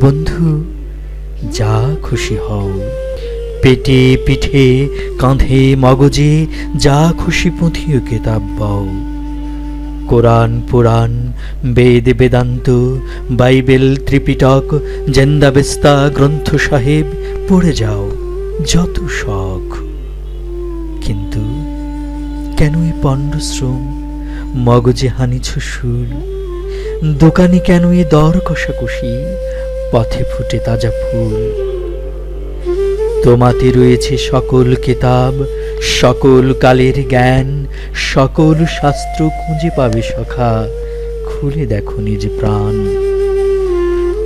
বন্ধু, যা খুশি হও। পেটে পিঠে, কাঁধে মগজে যা খুশি পুঁথিও কেতাব বও কোরআন পুরাণ, বেদ বেদান্ত, বাইবেল ত্রিপিটক জেন্দাবেস্তা গ্রন্থ সাহেব, পড়ে যাও, যত শখ। কিন্তু কেন এ পণ্ডশ্রম? মগজে হানিছ সুর। দোকানে কেন এ দর কষাকষি? পথে ফুটে তাজা ফুল। তোমাতে রয়েছে সকল কিতাব, সকল কালের জ্ঞান, সকল শাস্ত্র খুঁজে পাবে সখা। খুলে দেখো নিজ প্রাণ।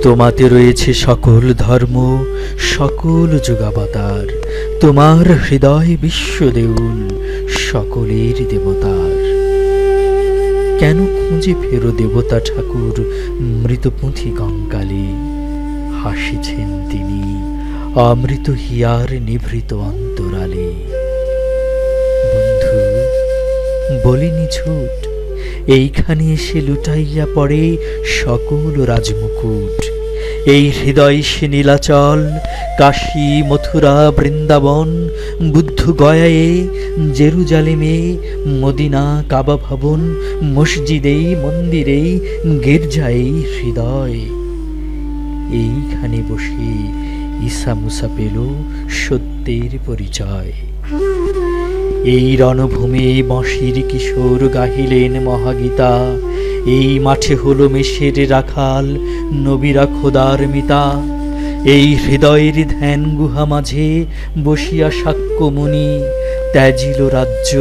তোমাতে রয়েছে সকল ধর্ম, সকল যুগাবতার। তোমার হৃদয় বিশ্ব দেউল সকলের দেবতার। কেন খুঁজে ফেরো দেবতা ঠাকুর মৃতপুঁথি কঙ্কালে হাসিছেন তিনি। অমৃত হিয়ার নিভৃত অন্তরালে। বন্ধু, বলিনি ছুট, এইখানে এসে লুটাইয়া পড়ে সকল রাজমুকুট। এই হৃদয় সে নীলাচল, কাশী, মথুরা, বৃন্দাবন, বুদ্ধ গয়ায়ে, জেরুজালেমে, মদিনা, কাবা ভবন মসজিদে মন্দিরে গির্জায় হৃদয়। এইখানে বসে ঈসা মুসা পেল সত্যের পরিচয়। এই রণভূমে বাঁশির কিশোর গাহিলেন মহাগীতা। এই মাঠে হলো মেষের রাখাল, নবীরা খোদার মিতা। এই হৃদয়ের ধ্যান গুহা মাঝে বসিয়া সাক্ষ্যমণি। ত্যাজিল রাজ্য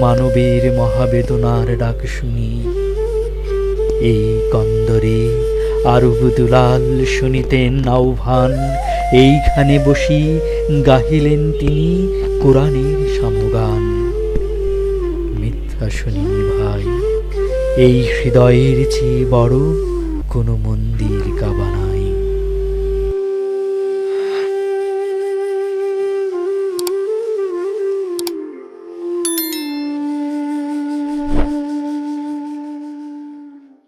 মানবের মহাবেদনার ডাক শুনি। এই কন্দরে আরব দুলাল শুনিতেন আহ্বান, এইখানে বসি, গাহিলেন তিনি কোরআনের সমগান মিথ্যা শুনি ভাই, এই হৃদয়ের চেয়ে বড় কোনো মন্দির কাবানা